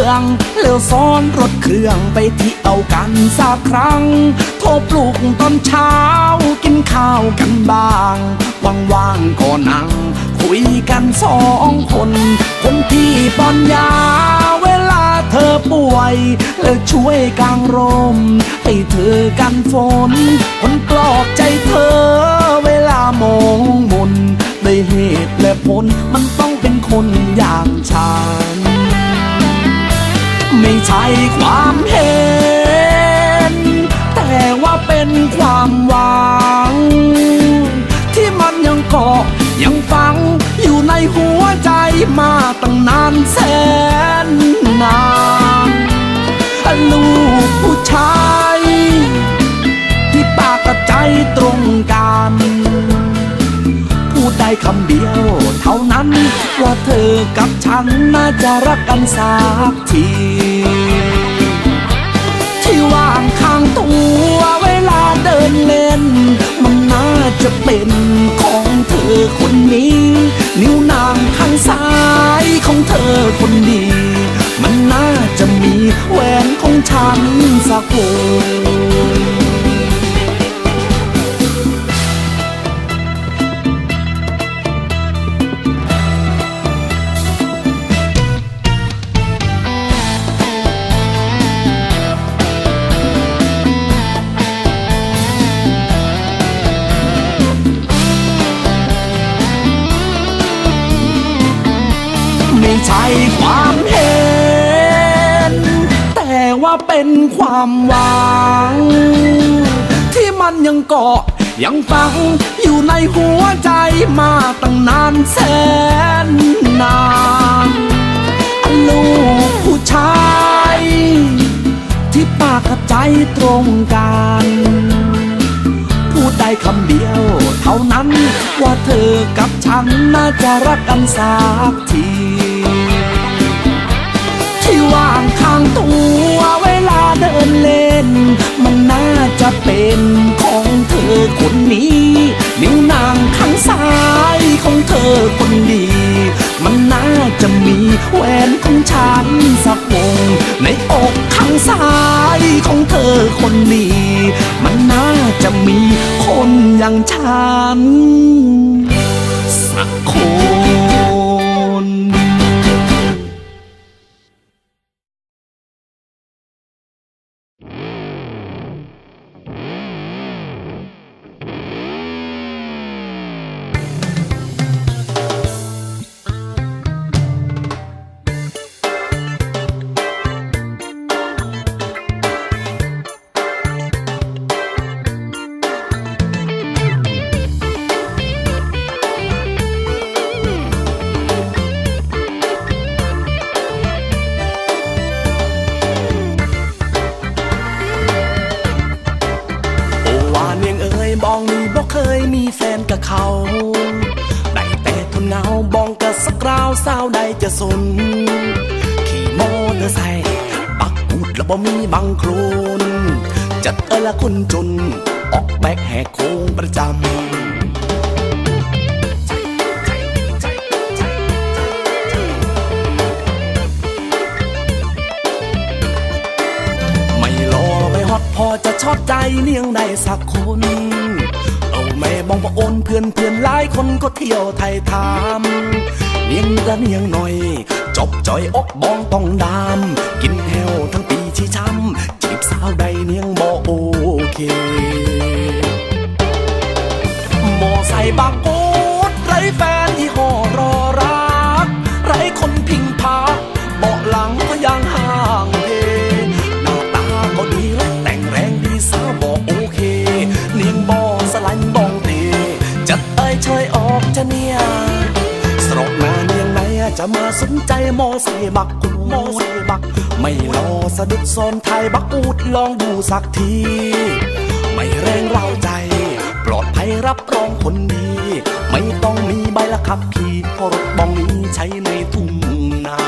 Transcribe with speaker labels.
Speaker 1: ือง แล้วซ้อนรถเครื่องไปที่ยวกันสักครั้ง โทรปลุกตอนเช้า กินข้าวกันบ้างว่างๆก็นั่ง คุยกันสองคน คนที่ป้อนยาเวลาเธอป่วย แล้วช่วยกางร่มให้เธอกันฝน คนปลอบใจเธอ เวลามองมนด้วยเหตุและผลมัน ใช้ความ คำเดียว เท่านั้นว่าเธอกับฉันน่าจะรักกันสักที ที่ว่างข้างตัวเวลาเดินเล่น มันน่าจะเป็นของเธอคนนี้ นิ้วนางข้างซ้ายของเธอคนดี มันน่าจะมีแหวนของฉันสักวง ว่าเป็นความหวัง ที่มันยังเกาะยังฝังอยู่ในหัวใจมาตั้งนานแสนนานลูกผู้ชาย ที่ปากกับใจตรงกัน พูดได้คำเดียว เท่านั้นว่าเธอกับฉันน่าจะรักกันสักที ที่วางข้างตัว แหวนของฉันสักวง ในอกข้างซ้ายของเธอคนนี้ มันน่าจะมีคนอย่างฉัน สักคน ยบองนี่บอกเคยมีแฟนกับเขา ได้แต่ทนเหงาบองกับสักราวสาวใดจะสน ขี่มอเตอร์ไซค์ปักกูดแล้วบ่มีบังโครนจัดเออละคนจน ออกแบกแหกโค้งประจำ ชอบใจเลี้ยงได้สักคน เอาแม่บองว่าโอนเพื่อนเพื่อนหลายคนก็เที่ยวไทยทามเนียงละเนียงหน่อย จบจอยอกบองต้องดามกินแฮวทั้งปีชี้ช้ำจีบสาวใดเนียงบ่โอเคมอใส่บางโอ๊ จะมาสนใจมอใส่บักกูมอใส่บัก ไม่รอสะดุดซอนไทยบักอูดลองดูสักที ไม่แรงเร้าใจ ปลอดภัยรับรองคนดีไม่ต้องมีใบละขับขี่เพราะรถบองนี้ใช้ในทุ่งนา